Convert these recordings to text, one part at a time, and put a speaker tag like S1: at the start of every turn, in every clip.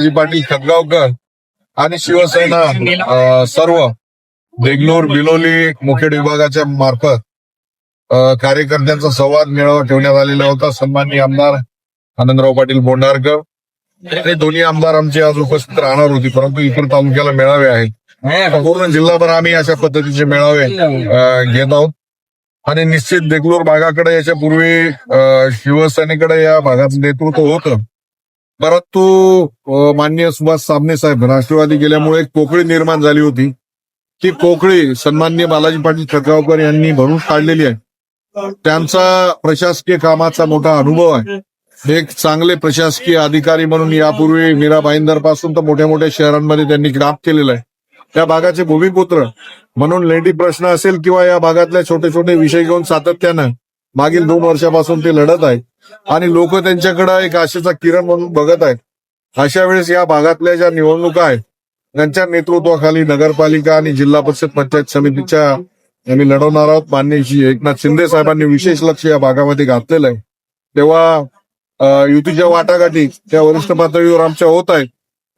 S1: जी पाटील खतगावकर आणि शिवसेना सर्व देगलूर बिलोली मुखेड विभागाच्या मार्फत कार्यकर्त्यांचा संवाद मेळावा ठेवण्यात आलेला होता. सन्माननीय आमदार आनंदराव पाटील बोंडारकर. हे दोन्ही आमदार आमचे आज उपस्थित राहणार होते परंतु इतर तालुक्याला मेळावे आहेत. पूर्ण जिल्हाभर आम्ही अशा पद्धतीचे मेळावे घेत आहोत. आणि निश्चित देगलूर भागाकडे याच्या पूर्वी शिवसेनेकडे या भागाचं नेतृत्व होतं. परंतु तो माननीय सुभाष साबणे साहेब राष्ट्रवादी गेल्यामुळे एक पोकळी निर्माण झाली होती. ती पोकळी सन्माननीय बालाजी पाटील खतगावकर यांनी भरून काढलेली आहे. त्यांचा प्रशासकीय कामाचा मोठा अनुभव आहे. एक चांगले प्रशासकीय अधिकारी म्हणून यापूर्वी मीरा भाईंदरपासून तर मोठ्या मोठ्या शहरांमध्ये त्यांनी काम केलेलं आहे. त्या भागाचे भूमिपुत्र म्हणून लेंडी प्रश्न असेल किंवा या भागातले छोटे छोटे विषय घेऊन सातत्यानं मागील दोन वर्षापासून ते लढत आहेत. आणि लोक त्यांच्याकडे एक आशेचा किरण म्हणून बघत आहेत. अशा वेळेस या भागातल्या ज्या निवडणुका आहेत त्यांच्या नेतृत्वाखाली नगरपालिका आणि जिल्हा परिषद पंचायत समितीच्या आम्ही लढवणार आहोत. मान्य एकनाथ शिंदे साहेबांनी विशेष लक्ष या भागामध्ये घातलेलं आहे. तेव्हा युतीच्या वाटाघाटी त्या वरिष्ठ पातळीवर आमच्या होत आहेत.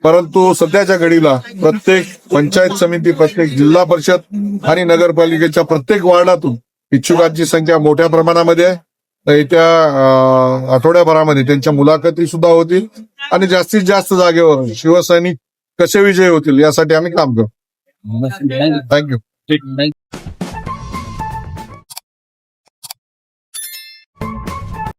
S1: परंतु सध्याच्या घडीला प्रत्येक पंचायत समिती प्रत्येक जिल्हा परिषद आणि नगरपालिकेच्या प्रत्येक वार्डातून इच्छुकांची संख्या मोठ्या प्रमाणामध्ये आहे. येत्या आठवड्याभरामध्ये त्यांच्या मुलाखती सुद्धा होतील आणि जास्तीत जास्त जागेवर शिवसैनिक कसे विजयी होतील यासाठी आम्ही काम करू थँक्यू